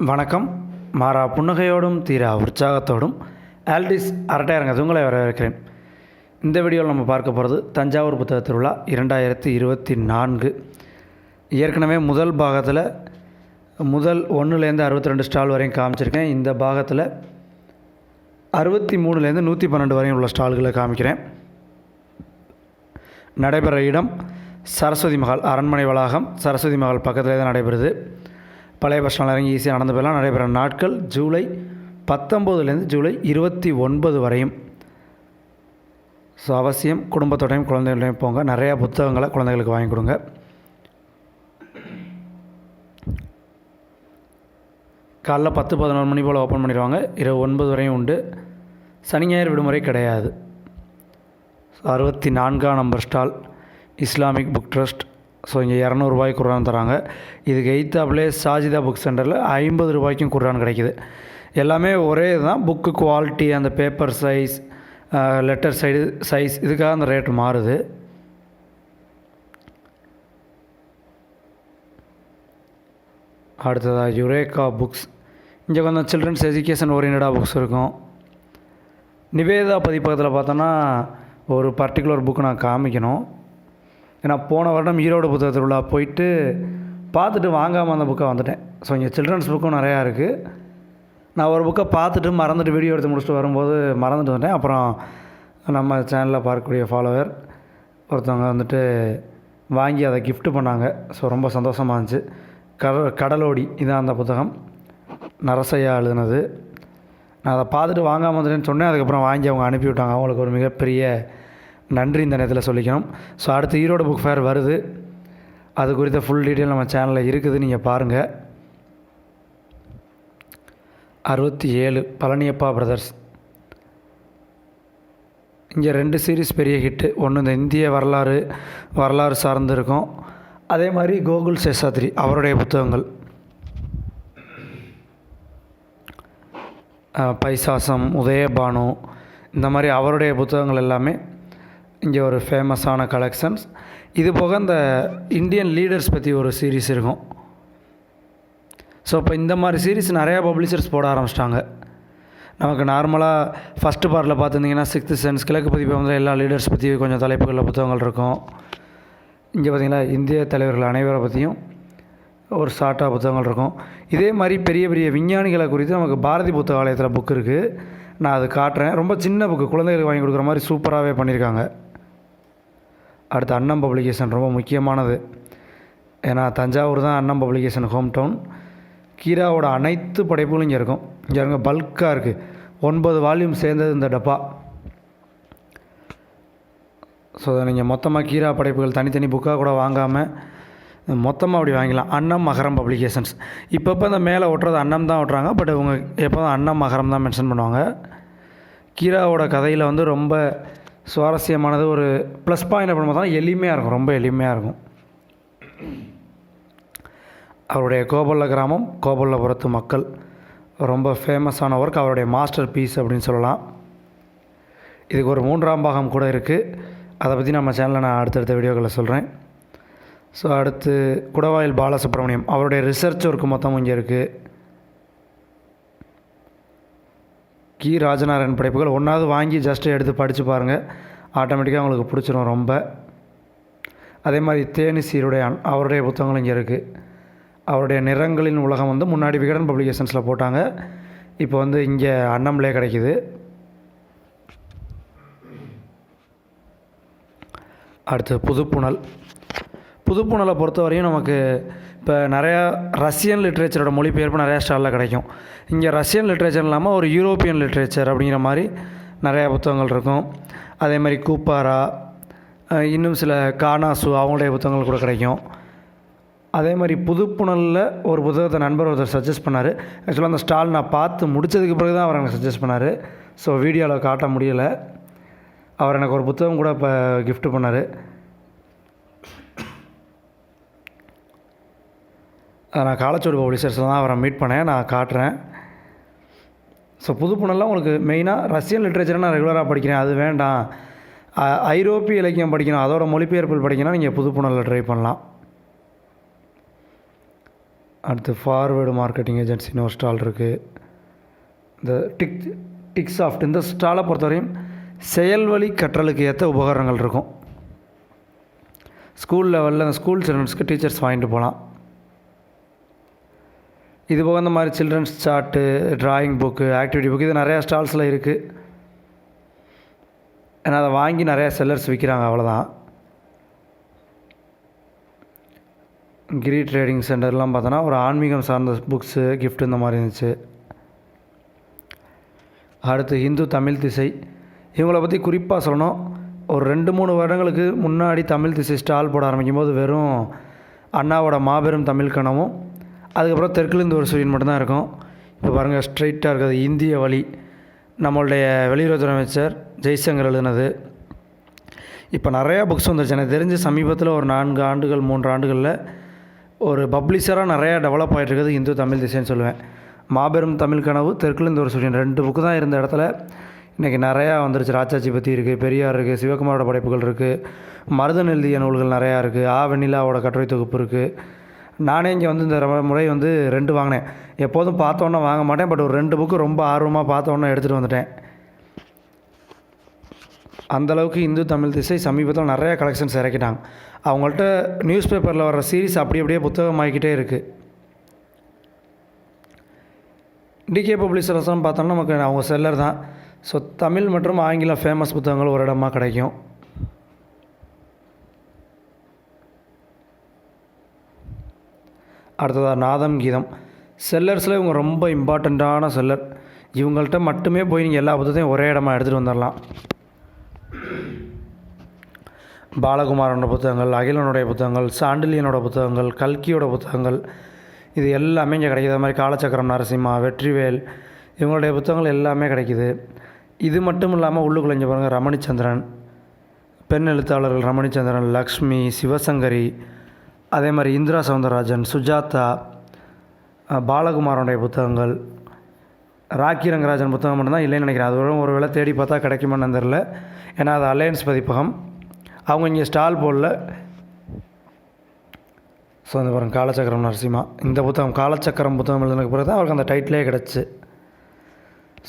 வணக்கம். மாறா புன்னகையோடும் தீரா உற்சாகத்தோடும் ஆல்டிஸ் அரட்டையரங்கது உங்களை வரவேற்கிறேன். இந்த வீடியோவில் நம்ம பார்க்க போகிறது தஞ்சாவூர் புத்தக திருவிழா இரண்டாயிரத்தி இருபத்தி நான்கு. ஏற்கனவே முதல் பாகத்தில் முதல் ஒன்றுலேருந்து அறுபத்தி ரெண்டு ஸ்டால் வரையும் காமிச்சிருக்கேன். இந்த பாகத்தில் அறுபத்தி மூணுலேருந்து நூற்றி பன்னெண்டு வரையும் உள்ள ஸ்டால்களை காமிக்கிறேன். நடைபெற இடம் சரஸ்வதி மகால் அரண்மனை வளாகம் சரஸ்வதி மகால் பக்கத்தில் தான் நடைபெறுது. பழைய பஸ் ஸ்டாண்டில் இறங்கி ஈஸியாக நடந்து போயிடலாம். நடைபெற நாட்கள் ஜூலை பத்தொம்போதுலேருந்து ஜூலை இருபத்தி ஒன்பது வரையும். ஸோ அவசியம் குடும்பத்தோடையும் குழந்தைகளையும் போங்க. நிறையா புத்தகங்களை குழந்தைகளுக்கு வாங்கி கொடுங்க. காலைல பத்து பதினொரு மணி போல் ஓப்பன் பண்ணிடுவாங்க. இரவு ஒன்பது வரையும் உண்டு. சனி ஞாயிறு விடுமுறை கிடையாது. அறுபத்தி நான்காம் number stall Islamic book trust so இங்கே இரநூறுபாய்க்கு குரான் தராங்க. இதுக்கு எய்த்தாப்புலே சாஜிதா புக் சென்டரில் ஐம்பது ரூபாய்க்கும் குரான் கிடைக்குது. எல்லாமே ஒரே இதுதான். புக்கு குவாலிட்டி அந்த paper size letter side size இதுக்காக அந்த ரேட் மாறுது. அடுத்ததாக யுரேகா புக்ஸ் இங்கே கொஞ்சம் சில்ட்ரன்ஸ் எஜுகேஷன் ஓரியன்டாக புக்ஸ் இருக்கும். நிவேதா பதிப்பகத்தில் பார்த்தோன்னா ஒரு பர்டிகுலர் புக்கு நான் காமிக்கணும். ஏன்னா போன வருடம் ஈரோடு புத்தக திருவிழா போயிட்டு பார்த்துட்டு வாங்காமல் அந்த புக்கை வந்துட்டேன். ஸோ இங்கே சில்ட்ரன்ஸ் புக்கும் நிறையா இருக்குது நான் ஒரு புக்கை பார்த்துட்டு மறந்துட்டு வீடியோ எடுத்து முடிச்சுட்டு வரும்போது மறந்துட்டு வந்துட்டேன். அப்புறம் நம்ம சேனலில் பார்க்கக்கூடிய ஃபாலோவர் ஒருத்தவங்க வந்துட்டு வாங்கி அதை கிஃப்ட் பண்ணாங்க. ஸோ ரொம்ப சந்தோஷமாக இருந்துச்சு. கட கடலோடி இதான் அந்த புத்தகம். நரசையா எழுதுனது. நான் அதை பார்த்துட்டு வாங்காமல் வந்துட்டேன்னு சொன்னேன். அதுக்கப்புறம் வாங்கி அவங்க அனுப்பி விட்டாங்க அவங்களுக்கு ஒரு மிகப்பெரிய நன்றி இந்த நேரத்தில் சொல்லிக்கணும். ஸோ அடுத்து ஈரோடு புக் ஃபேர் வருது. அது குறித்த ஃபுல் டீட்டெயில் நம்ம சேனலில் இருக்குது. நீங்கள் பாருங்கள் அறுபத்தி ஏழு பழனியப்பா பிரதர்ஸ் இங்கே ரெண்டு சீரிஸ் பெரிய ஹிட்டு ஒன்று இந்த இந்திய வரலாறு வரலாறு சார்ந்து இருக்கும். அதே மாதிரி கோகுல் சேஷாத்ரி அவருடைய புத்தகங்கள். பைசாசம் உதயபானு இந்த மாதிரி அவருடைய புத்தகங்கள் எல்லாமே இங்கே ஒரு ஃபேமஸான கலெக்ஷன்ஸ் இது போக இந்த இந்தியன் லீடர்ஸ் பற்றி ஒரு சீரீஸ் இருக்கும். ஸோ இப்போ இந்த மாதிரி சீரீஸ் நிறையா பப்ளிஷர்ஸ் போட ஆரம்பிச்சிட்டாங்க. நமக்கு நார்மலாக ஃபஸ்ட்டு பார்ட்டில் பார்த்துருந்திங்கன்னா சிக்ஸ்த்து சென்ஸ் கிழக்கு பதிப்பு வந்து எல்லா லீடர்ஸ் பற்றி கொஞ்சம் தலைப்புகளில் புத்தகங்கள் இருக்கும். இங்கே பார்த்தீங்கன்னா இந்திய தலைவர்கள் அனைவரை பற்றியும் ஒரு ஷார்ட்டாக புத்தகங்கள் இருக்கும். இதே மாதிரி பெரிய பெரிய விஞ்ஞானிகளை குறித்து நமக்கு பாரதி புத்தகாலயத்தில் புக் இருக்குது நான் அது காட்டுறேன். ரொம்ப சின்ன புக்கு குழந்தைகளுக்கு வாங்கி கொடுக்குற மாதிரி சூப்பராகவே பண்ணியிருக்காங்க. அடுத்து அன்னம் பப்ளிகேஷன் ரொம்ப முக்கியமானது. ஏன்னா தஞ்சாவூர் தான் அன்னம் பப்ளிகேஷன் ஹோம் டவுன் கீராவோட அனைத்து படைப்புகளும் இங்கே இருக்கும். இங்கே இருங்க பல்காக இருக்குது ஒன்பது வால்யூம் சேர்ந்தது இந்த டப்பா. ஸோ அதை நீங்கள் மொத்தமாக கீரா படைப்புகள் தனித்தனி புக்காக கூட வாங்காமல் மொத்தமாக அப்படி வாங்கிக்கலாம். அன்னம் மகரம் பப்ளிகேஷன்ஸ் இப்பப்போ இந்த மேலே ஒட்டுறது அன்னம் தான் ஒட்டுறாங்க. பட் இவங்க எப்போதும் அன்னம் மகரம் தான் மென்ஷன் பண்ணுவாங்க. கீராவோட கதையில் வந்து ரொம்ப சுவாரஸ்யமானது. ஒரு ப்ளஸ் பாயிண்ட் அப்படின்னு பார்த்தா எளிமையாக இருக்கும். ரொம்ப எளிமையாக இருக்கும். அவருடைய கோபல்ல கிராமம் கோபல்லபுரத்து மக்கள். ரொம்ப ஃபேமஸான ஒர்க் அவருடைய மாஸ்டர் பீஸ் அப்படின்னு சொல்லலாம். இதுக்கு ஒரு மூன்றாம் பாகம் கூட இருக்குது அதை பற்றி நம்ம சேனலில் நான் அடுத்தடுத்த வீடியோக்களை சொல்கிறேன் ஸோ அடுத்து குடவாயில் பாலசுப்ரமணியம். அவருடைய ரிசர்ச் ஒர்க் மொத்தம் இங்கே இருக்குது கி. ராஜநாராயண் படைப்புகள் ஒன்றாவது வாங்கி ஜஸ்ட்டு எடுத்து படித்து பாருங்கள் ஆட்டோமேட்டிக்காக உங்களுக்கு பிடிச்சிரும் ரொம்ப. அதே மாதிரி தேனிசீருடைய அன்- அவருடைய புத்தகங்களும் இங்கே இருக்குது அவருடைய நிறங்களின் உலகம் வந்து முன்னாடி விகடன் பப்ளிகேஷன்ஸில் போட்டாங்க. இப்போ வந்து இங்கே அன்னம்லே கிடைக்கிது. அடுத்து புதுப்புணல் புதுப்புணலை பொறுத்தவரையும் நமக்கு இப்போ நிறையா ரஷ்யன் லிட்ரேச்சரோட மொழிபெயர்ப்பு நிறையா ஸ்டாலில் கிடைக்கும். இங்கே ரஷ்யன் லிட்ரேச்சர் இல்லாமல் ஒரு யூரோப்பியன் லிட்ரேச்சர் அப்படிங்கிற மாதிரி நிறையா புத்தகங்கள் இருக்கும். அதே மாதிரி கூப்பாரா இன்னும் சில கானாசு அவங்களுடைய புத்தகங்கள் கூட கிடைக்கும். அதே மாதிரி புதுப்புணலில் ஒரு புத்தகத்தை நண்பர் ஒருத்தர் சஜஸ்ட் பண்ணார். ஆக்சுவலாக அந்த ஸ்டால் நான் பார்த்து முடிச்சதுக்கு பிறகு தான் அவர் எனக்கு சஜஸ்ட் பண்ணார். ஸோ வீடியோவில் காட்ட முடியலை. அவர் எனக்கு ஒரு புத்தகம் கூட இப்போ கிஃப்ட் பண்ணார். நான் காலச்சோடு பப்ளிஷர்ஸில் தான் அவரை மீட் பண்ணேன். நான் காட்டுறேன். ஸோ புதுப்புணெல்லாம் உங்களுக்கு மெயினாக ரஷ்யன் லிட்ரேச்சரை நான் ரெகுலராக படிக்கிறேன். அது வேண்டாம். ஐரோப்பிய இலக்கியம் படிக்கணும். அதோட மொழிபெயர்ப்பில் படிக்கணும் நீங்கள் புதுப்புணலில் ட்ரை பண்ணலாம். அடுத்து ஃபார்வேர்டு மார்க்கெட்டிங் ஏஜென்சின்னு ஒரு ஸ்டால் இருக்குது இந்த டிக் டிக் சாஃப்ட் இந்த ஸ்டாலை பொறுத்தவரையும் செயல்வழி கற்றலுக்கு ஏற்ற உபகரணங்கள் இருக்கும். ஸ்கூல் லெவலில் அந்த ஸ்கூல் சில்ட்ரன்ஸ்க்கு டீச்சர்ஸ் வாங்கிட்டு போகலாம் இது போக இந்த மாதிரி children's chart drawing book activity book இது நிறையா ஸ்டால்ஸில் இருக்குது ஏன்னா அதை வாங்கி நிறையா செல்லர்ஸ் விற்கிறாங்க அவ்வளோதான் கிரி ட்ரேடிங் சென்டர்லாம் பார்த்தோன்னா ஒரு ஆன்மீகம் சார்ந்த புக்ஸு கிஃப்ட் இந்த மாதிரி இருந்துச்சு. அடுத்து இந்து தமிழ் திசை. இவங்கள பற்றி குறிப்பாக சொல்லணும். ஒரு ரெண்டு மூணு வருடங்களுக்கு முன்னாடி தமிழ் திசை ஸ்டால் போட ஆரம்பிக்கும் போது வெறும் அண்ணாவோட மாபெரும் தமிழ் கணமும் அதுக்கப்புறம் தெற்குலேருந்து ஒரு சூரியன் மட்டும்தான் இருக்கும். இப்போ பாருங்கள் ஸ்ட்ரைட்டாக இருக்கிறது இந்திய வழி. நம்மளுடைய வெளியுறவுத்துறை அமைச்சர் ஜெய்சங்கர் எழுதுனது. இப்போ நிறையா புக்ஸ் வந்துருச்சு. எனக்கு தெரிஞ்சு சமீபத்தில் ஒரு நான்கு ஆண்டுகள் மூன்று ஆண்டுகளில் ஒரு பப்ளிஷராக நிறையா டெவலப் ஆகிட்டு இருக்குது இந்து தமிழ் திசைன்னு சொல்லுவேன். மாபெரும் தமிழ் கனவு தெற்குலேருந்து ஒரு சூரியன். ரெண்டு புக்கு தான் இருந்த இடத்துல இன்றைக்கி நிறையா வந்துருச்சு. ராஜாச்சி பற்றி இருக்குது பெரியார் இருக்குது சிவகுமாரோட படைப்புகள் இருக்குது மருதன் எழுதிய நூல்கள் நிறையா இருக்குது ஆ வெண்ணிலாவோட கட்டுரை தொகுப்பு இருக்குது நானே இங்கே வந்து இந்த முறை வந்து ரெண்டு வாங்கினேன். எப்போதும் பார்த்தோன்னே வாங்க மாட்டேன். பட் ஒரு ரெண்டு புக்கு ரொம்ப ஆர்வமாக பார்த்தோன்னே எடுத்துகிட்டு வந்துட்டேன். அந்தளவுக்கு இந்து தமிழ் திசை சமீபத்தில் நிறையா கலெக்ஷன்ஸ் இறக்கிட்டாங்க. அவங்கள்ட்ட நியூஸ் பேப்பரில் வர்ற சீரிஸ் அப்படி அப்படியே புத்தகமாகிக்கிட்டே இருக்குது டிகே பப்ளிஷர்ஸ்லாம் பார்த்தோம்னா நமக்கு அவங்க செல்லர் தான். ஸோ தமிழ் மற்றும் ஆங்கிலம் ஃபேமஸ் புத்தகங்கள் ஒரு இடமா கிடைக்கும். அடுத்ததாக நாதம் கீதம். செல்லர்ஸில் இவங்க ரொம்ப இம்பார்ட்டண்ட்டான செல்லர். இவங்கள்ட்ட மட்டுமே போய் நீங்கள் எல்லா புத்தகத்தையும் ஒரே இடமா எடுத்துகிட்டு வந்துடலாம் பாலகுமாரனோட புத்தகங்கள் அகிலனுடைய புத்தகங்கள் சாண்டிலியனோட புத்தகங்கள் கல்கியோட புத்தகங்கள் இது எல்லாமே இங்கே கிடைக்கிது. அது மாதிரி காலச்சக்கரம் நரசிம்மா வெற்றிவேல் இவங்களுடைய புத்தகங்கள் எல்லாமே கிடைக்கிது. இது மட்டும் இல்லாமல் உள்ளுக்குள்ள இங்கே பாருங்கள் ரமணிச்சந்திரன் பெண் எழுத்தாளர்கள் ரமணிச்சந்திரன் லக்ஷ்மி சிவசங்கரி அதே மாதிரி இந்திரா சவுந்தரராஜன் சுஜாதா பாலகுமாரனுடைய புத்தகங்கள் ராக்கி ரங்கராஜன் புத்தகம் மட்டும்தான் இல்லைன்னு நினைக்கிறேன். அது ஒரு வேளை தேடி பார்த்தா கிடைக்குமான்னு தெரில ஏன்னா அது அலையன்ஸ் பதிப்பகம். அவங்க இங்கே ஸ்டால் போடல. ஸோ அந்த பாருங்க காலச்சக்கரம் நரசிம்மா. இந்த புத்தகம் காலச்சக்கரம் புத்தகம் எழுதுனதுக்கு பிறகு தான் அவருக்கு அந்த டைட்டிலே கிடச்சி.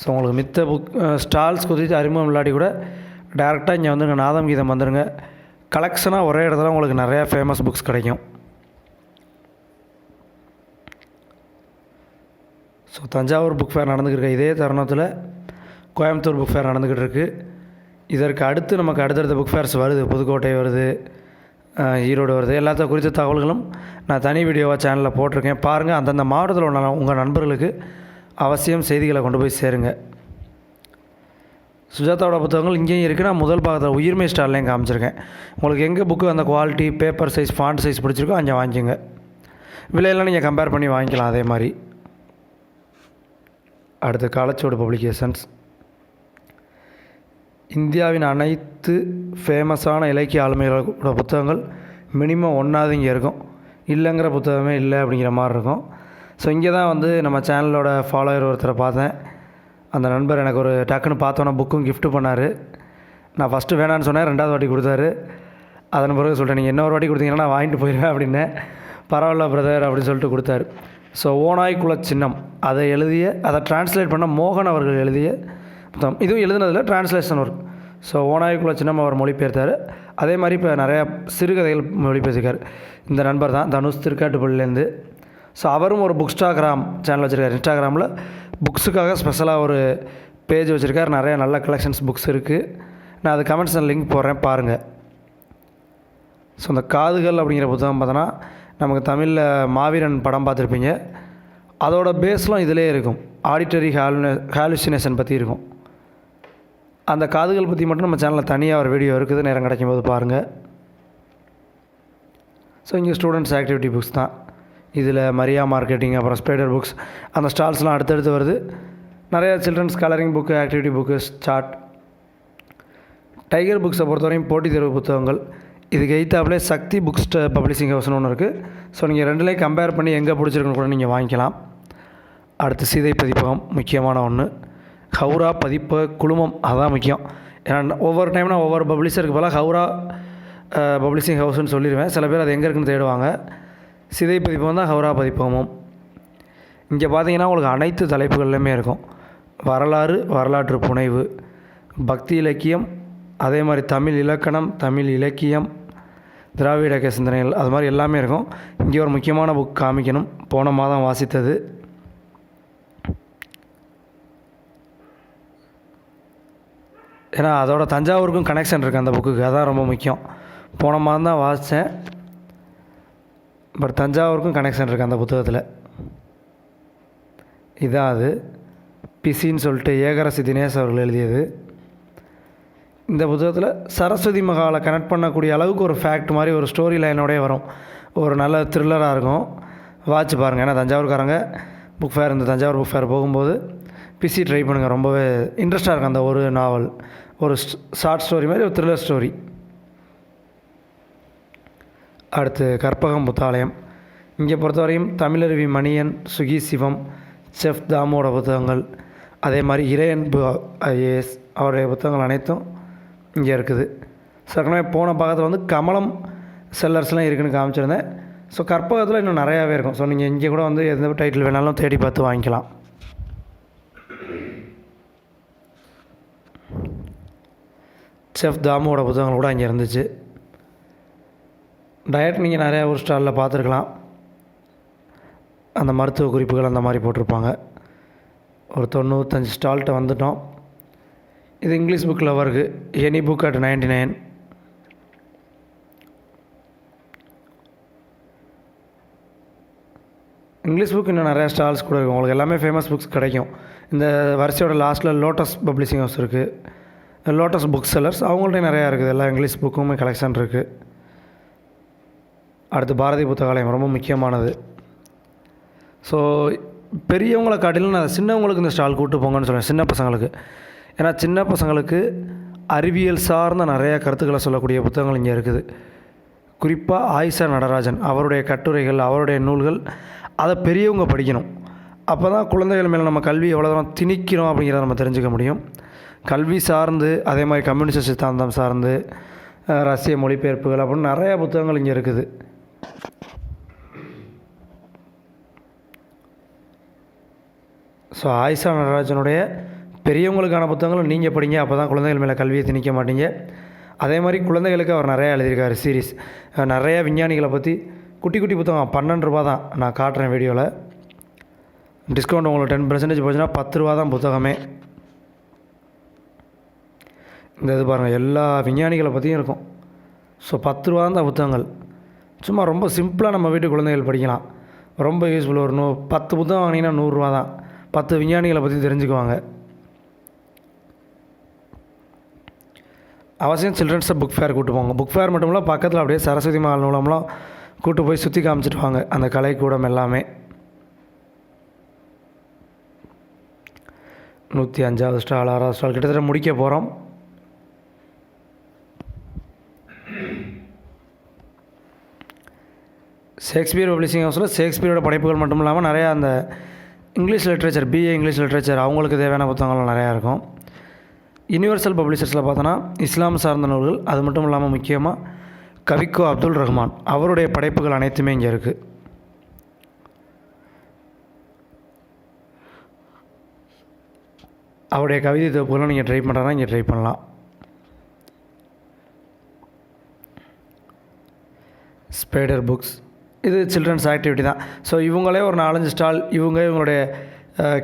ஸோ உங்களுக்கு மித்த புக் ஸ்டால்ஸ் குறித்து அறிமுகம் இல்லாட்டி கூட டேரெக்டாக இங்கே வந்துருங்க நாதம் கீதம் வந்துடுங்க கலெக்ஷனாக ஒரே இடத்துல உங்களுக்கு நிறையா ஃபேமஸ் புக்ஸ் கிடைக்கும். ஸோ தஞ்சாவூர் புக் ஃபேர் நடந்துக்கிட்டு இதே தருணத்தில் கோயம்புத்தூர் புக் ஃபேர் நடந்துக்கிட்டு இருக்குது இதற்கு அடுத்து நமக்கு அடுத்தடுத்த புக் ஃபேர்ஸ் வருது. புதுக்கோட்டை வருது ஈரோடு வருது. எல்லாத்த குறித்த தகவல்களும் நான் தனி வீடியோவாக சேனலில் போட்டிருக்கேன். பாருங்கள் அந்தந்த மாவட்டத்தில் உள்ள உங்கள் நண்பர்களுக்கு அவசியம் செய்திகளை கொண்டு போய் சேருங்க. சுஜாதாவோட புத்தகங்கள் இங்கேயும் இருக்குது நான் முதல் பாகத்தில் உயிர்மை ஸ்டால்லையும் காமிச்சிருக்கேன். உங்களுக்கு எங்கே புக்கு அந்த quality paper size font size பிடிச்சிருக்கோ அங்கே வாங்கிக்கோங்க. விலையெல்லாம் நீங்கள் கம்பேர் பண்ணி வாங்கிக்கலாம் அதே மாதிரி. அடுத்து காலச்சோடு பப்ளிகேஷன்ஸ் இந்தியாவின் அனைத்து ஃபேமஸான இலக்கிய ஆளுமைகளோட புத்தகங்கள் மினிமம் ஒன்றாவது இங்கே இருக்கும். இல்லைங்கிற புத்தகமே இல்லை அப்படிங்கிற மாதிரி இருக்கும். ஸோ இங்கே தான் வந்து நம்ம சேனலோட ஃபாலோவர் ஒருத்தரை பார்த்தேன். அந்த நண்பர் எனக்கு ஒரு டக்குன்னு பார்த்தோன்னே புக்கும் கிஃப்ட் பண்ணார். நான் ஃபஸ்ட்டு வேணான்னு சொன்னேன் ரெண்டாவது வாட்டி கொடுத்தாரு. அதன் பிறகு சொல்லிட்டேன் நீங்கள் இன்னொரு வாட்டி கொடுத்தீங்கன்னா நான் வாங்கிட்டு போயிடுவேன் அப்படின்னேன். பரவாயில்ல பிரதர் அப்படின்னு சொல்லிட்டு கொடுத்தாரு. ஸோ ஓனாய் குல சின்னம் அதை எழுதிய அதை டிரான்ஸ்லேட் பண்ண மோகன் அவர்கள் எழுதிய புத்தகம். இதுவும் எழுதுனதில் டிரான்ஸ்லேஷன் ஒர்க் ஸோ ஓனாய் குல சின்னம் அவர் மொழிபெயர்த்தார். அதே மாதிரி இப்போ நிறையா சிறுகதைகள் மொழிபெயர்த்திருக்கார். இந்த நண்பர் தான் தனுஷ் திருக்காட்டுப்பள்ளிலேருந்து ஸோ அவரும் ஒரு புக் ஸ்டாகிராம் சேனல் வச்சுருக்காரு இன்ஸ்டாகிராமில் புக்ஸுக்காக ஸ்பெஷலாக ஒரு பேஜ் வச்சுருக்காரு. நிறையா நல்ல கலெக்ஷன்ஸ் புக்ஸ் இருக்குது நான் அது கமெண்ட்ஸில் லிங்க் போடுறேன் பாருங்கள் ஸோ இந்த காதுகள் அப்படிங்கிற புத்தகம் பார்த்தோன்னா நமக்கு தமிழில் மாவீரன் படம் பார்த்துருப்பீங்க. அதோட பேஸ்லாம் இதிலே இருக்கும். ஆடிட்டரி ஹாலுனே ஹாலுசினேஷன் பற்றி இருக்கும். அந்த காதுகள் பற்றி மட்டும் நம்ம சேனலில் தனியாக ஒரு வீடியோ இருக்குது நேரம் கிடைக்கும் போது பாருங்கள் ஸோ இங்கே ஸ்டூடெண்ட்ஸ் ஆக்டிவிட்டி புக்ஸ் தான். இதில் மரியா மார்க்கெட்டிங் அப்புறம் ஸ்பைடர் புக்ஸ் அந்த ஸ்டால்ஸ்லாம் அடுத்தடுத்து வருது. நிறைய children's colouring book activity book chart tiger புக்ஸை பொறுத்தவரையும் போட்டித் தேர்வு புத்தகங்கள். இதுக்கு எய்த்தாப்புலே சக்தி புக்ஸ் பப்ளிஷிங் ஹவுஸ்னு ஒன்று இருக்குது ஸோ நீங்கள் ரெண்டுலேயும் கம்பேர் பண்ணி எங்கே பிடிச்சிருக்குன்னு கூட நீங்கள் வாங்கிக்கலாம். அடுத்து சீதை பதிப்பகம் முக்கியமான ஒன்று ஹவுரா பதிப்பக குழுமம் அதான் முக்கியம். ஏன்னா ஒவ்வொரு டைம் நான் ஒவ்வொரு பப்ளிஷருக்கு போல ஹவுரா பப்ளிஷிங் ஹவுஸ்னு சொல்லிடுவேன் சில பேர் அது எங்கே இருக்குன்னு தேடுவாங்க. சிதை பதிப்பகம் தான் ஹவுரா பதிப்பகமும். இங்கே பார்த்தீங்கன்னா உங்களுக்கு அனைத்து தலைப்புகள்லையுமே இருக்கும். வரலாறு வரலாற்று புனைவு பக்தி இலக்கியம் அதே மாதிரி தமிழ் இலக்கணம் தமிழ் இலக்கியம் திராவிட இலக்கிய சிந்தனைகள் அது மாதிரி எல்லாமே இருக்கும். இங்கே ஒரு முக்கியமான புக் காமிக்கணும். போன மாதம் வாசித்தது. ஏன்னா அதோட தஞ்சாவூருக்கும் கனெக்ஷன் இருக்குது அந்த புக்குக்கு அதான் ரொம்ப முக்கியம். போன மாதம் தான் வாசித்தேன். பட் தஞ்சாவூருக்கும் கனெக்ஷன் இருக்குது அந்த புத்தகத்தில். இதான் அது. பிசின்னு சொல்லிட்டு ஏகரசி தினேஷ் அவர்கள் எழுதியது. இந்த புத்தகத்தில் சரஸ்வதி மகாலை கனெக்ட் பண்ணக்கூடிய அளவுக்கு ஒரு ஃபேக்ட் மாதிரி ஒரு ஸ்டோரி லைனோடய வரும். ஒரு நல்ல த்ரில்லராக இருக்கும். வாட்ச் பாருங்கள் ஏன்னா தஞ்சாவூர்காரங்க புக் ஃபேர் இந்த தஞ்சாவூர் புக் ஃபேர் போகும்போது பிசி ட்ரை பண்ணுங்கள் ரொம்பவே இன்ட்ரெஸ்ட்டாக இருக்கும் அந்த ஒரு நாவல் ஒரு ஷார்ட் ஸ்டோரி மாதிரி ஒரு த்ரில்லர் ஸ்டோரி அடுத்து கற்பகம் புத்தாலயம். இங்கே பொறுத்தவரையும் தமிழருவி மணியன் சுகி சிவம் செஃப் தாமோட புத்தகங்கள். அதே மாதிரி இறையன் ஐஏஎஸ் அவருடைய புத்தகங்கள் அனைத்தும் இங்கே இருக்குது. ஸோ ஏற்கனவே போன பக்கத்தில் வந்து கமலம் செல்லர்ஸ்லாம் இருக்குதுன்னு காமிச்சிருந்தேன். ஸோ கற்பகத்தில் இன்னும் நிறையாவே இருக்கும். ஸோ நீங்கள் இங்கே கூட வந்து எந்த டைட்டில் வேணாலும் தேடி பார்த்து வாங்கிக்கலாம். செஃப் தாமுவோட புத்தகங்கள் கூட அங்கே இருந்துச்சு. டயட் நீங்கள் நிறையா ஒரு ஸ்டாலில் பார்த்துருக்கலாம். அந்த மருத்துவ குறிப்புகள் அந்த மாதிரி போட்டிருப்பாங்க. ஒரு தொண்ணூத்தஞ்சு ஸ்டால்கிட்ட வந்துட்டோம். இது இங்கிலீஷ் புக்கில் வருது. Any book at ninety nine English book இன்னும் நிறையா ஸ்டால்ஸ் கூட இருக்கும் உங்களுக்கு எல்லாமே ஃபேமஸ் புக்ஸ் கிடைக்கும். இந்த வரிசையோட லாஸ்ட்டில் லோட்டஸ் பப்ளிஷிங் ஹவுஸ் இருக்குது லோட்டஸ் புக் செல்லர்ஸ் அவங்கள்ட்ட நிறையா இருக்குது. எல்லா இங்கிலீஷ் புக்குமே கலெக்ஷன் இருக்குது அடுத்து பாரதி புத்தகாலயம் ரொம்ப முக்கியமானது. ஸோ பெரியவங்களை காட்டிலும் நான் சின்னவங்களுக்கு இந்த ஸ்டால் கூப்பிட்டு போங்கன்னு சொல்லுவேன் சின்ன பசங்களுக்கு. ஏன்னா சின்ன பசங்களுக்கு அறிவியல் சார்ந்த நிறையா கருத்துக்களை சொல்லக்கூடிய புத்தகங்கள் இங்கே இருக்குது. குறிப்பாக ஆயிஷா நடராஜன் அவருடைய கட்டுரைகள் அவருடைய நூல்கள் அதை பெரியவங்க படிக்கணும். அப்போ தான் குழந்தைகள் மேலே நம்ம கல்வி எவ்வளோ தூரம் திணிக்கிறோம் அப்படிங்கிறத நம்ம தெரிஞ்சுக்க முடியும். கல்வி சார்ந்து அதே மாதிரி கம்யூனிஸ்ட் சித்தாந்தம் சார்ந்து ரஷ்ய மொழிபெயர்ப்புகள் அப்படின்னு நிறையா புத்தகங்கள் இங்கே இருக்குது. ஸோ ஆயிஷா நடராஜனுடைய பெரியவங்களுக்கான புத்தகங்களும் நீங்கள் படிங்க அப்போ தான் குழந்தைகள் மேலே கல்வியை திணிக்க மாட்டீங்க. அதே மாதிரி குழந்தைகளுக்கு அவர் நிறையா எழுதியிருக்காரு சீரீஸ் நிறையா விஞ்ஞானிகளை பற்றி குட்டி குட்டி புத்தகம் பன்னெண்டு ரூபா தான் நான் காட்டுறேன் வீடியோவில் டிஸ்கவுண்ட் உங்களுக்கு டென் பர்சன்டேஜ் போச்சுன்னா பத்து ரூபா தான் புத்தகமே. இந்த இது பாருங்கள் எல்லா விஞ்ஞானிகளை பற்றியும் இருக்கும். ஸோ பத்து ரூபா தான் புத்தகங்கள். சும்மா ரொம்ப சிம்பிளாக நம்ம வீட்டு குழந்தைகள் படிக்கலாம். ரொம்ப யூஸ்ஃபுல் ஒரு நூ பத்து புத்தகம் வாங்கினீங்கன்னா நூறுரூவா தான். பத்து விஞ்ஞானிகளை பற்றி தெரிஞ்சுக்குவாங்க. அவசியம் சில்ட்ரன்ஸை புக் ஃபேர் கூட்டு போங்க. புக் ஃபேர் மட்டும் இல்லை பக்கத்தில் அப்படியே சரஸ்வதி மகால் நூலம்லாம் கூட்டு போய் சுற்றி காமிச்சிட்டு வாங்க. அந்த கலைக்கூடம் எல்லாமே. நூற்றி அஞ்சாவது ஸ்டால் ஆறாவது ஸ்டால். கிட்டத்தட்ட முடிக்க போகிறோம் ஷேக்ஸ்பியர் பப்ளிஷிங் ஹவுஸில் ஷேக்ஸ்பியரோட படைப்புகள் மட்டும் இல்லாமல் நிறையா அந்த English literature BA English literature அவங்களுக்கு தேவையான புத்தகங்கள்லாம் நிறையா இருக்கும். யூனிவர்சல் பப்ளிஷர்ஸில் பார்த்தோன்னா இஸ்லாம் சார்ந்த நூல்கள் அது மட்டும் இல்லாமல் முக்கியமாக கவிக்கோ அப்துல் ரஹ்மான். அவருடைய படைப்புகள் அனைத்துமே இங்கே இருக்குது அவருடைய கவிதை தொகுப்புகளை நீங்கள் ட்ரை பண்ணுறதா இங்கே ட்ரை பண்ணலாம். ஸ்பைடர் புக்ஸ் இது சில்ட்ரன்ஸ் ஆக்டிவிட்டி தான். ஸோ இவங்களே ஒரு நாலஞ்சு ஸ்டால் இவங்க இவங்களுடைய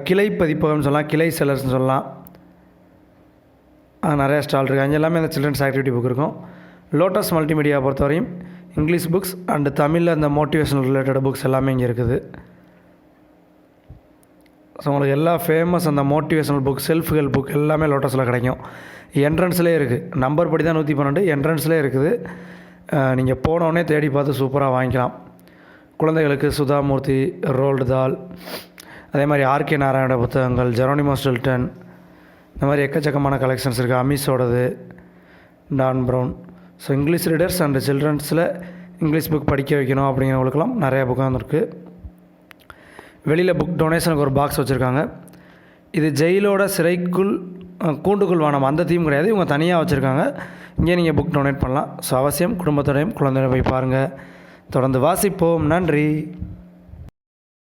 கிளை பதிப்பகம்னு சொல்லலாம் கிளை செல்லர்ஸ்னு சொல்லலாம். நிறையா ஸ்டால் இருக்குது அங்கே எல்லாமே அந்த சில்ட்ரன்ஸ் ஆக்டிவிட்டி புக் இருக்கும். லோட்டஸ் மல்டிமீடியா பொறுத்தவரையும் இங்கிலீஷ் புக்ஸ் அண்டு தமிழில் அந்த மோட்டிவேஷனல் ரிலேட்டட் புக்ஸ் எல்லாமே இங்கே இருக்குது. ஸோ உங்களுக்கு எல்லா ஃபேமஸ் அந்த motivational book self help book எல்லாமே லோட்டஸில் கிடைக்கும். என்ட்ரன்ஸ்லேயே இருக்குது நம்பர் படி தான் நூற்றி பன்னெண்டு. என்ட்ரன்ஸ்லேயே இருக்குது. நீங்கள் போனோடனே தேடி பார்த்து சூப்பராக வாங்கிக்கலாம். குழந்தைகளுக்கு சுதாமூர்த்தி ரோல்டு தால் அதே மாதிரி ஆர்கே நாராயண புத்தகங்கள் ஜெரோனிமோ ஸ்டில்டன் இந்த மாதிரி எக்கச்சக்கமான கலெக்ஷன்ஸ் இருக்குது அமிஸோடது Dan Brown. So English readers and சில்ட்ரன்ஸில் English book படிக்க வைக்கணும் அப்படிங்கிறவங்களுக்கெல்லாம் நிறையா புத்தகம் இருக்குது வெளியில் புக் டொனேஷனுக்கு ஒரு பாக்ஸ் வச்சுருக்காங்க. இது ஜெயிலோட சிறைக்குள் கூண்டுக்குள் வானம். அந்த தீம் கிடையாது. இவங்க தனியாக வச்சுருக்காங்க. இங்கே நீங்கள் புக் டொனேட் பண்ணலாம். ஸோ அவசியம் குடும்பத்தோடையும் குழந்தையோட போய் பாருங்கள் தொடர்ந்து வாசிப்போம். நன்றி.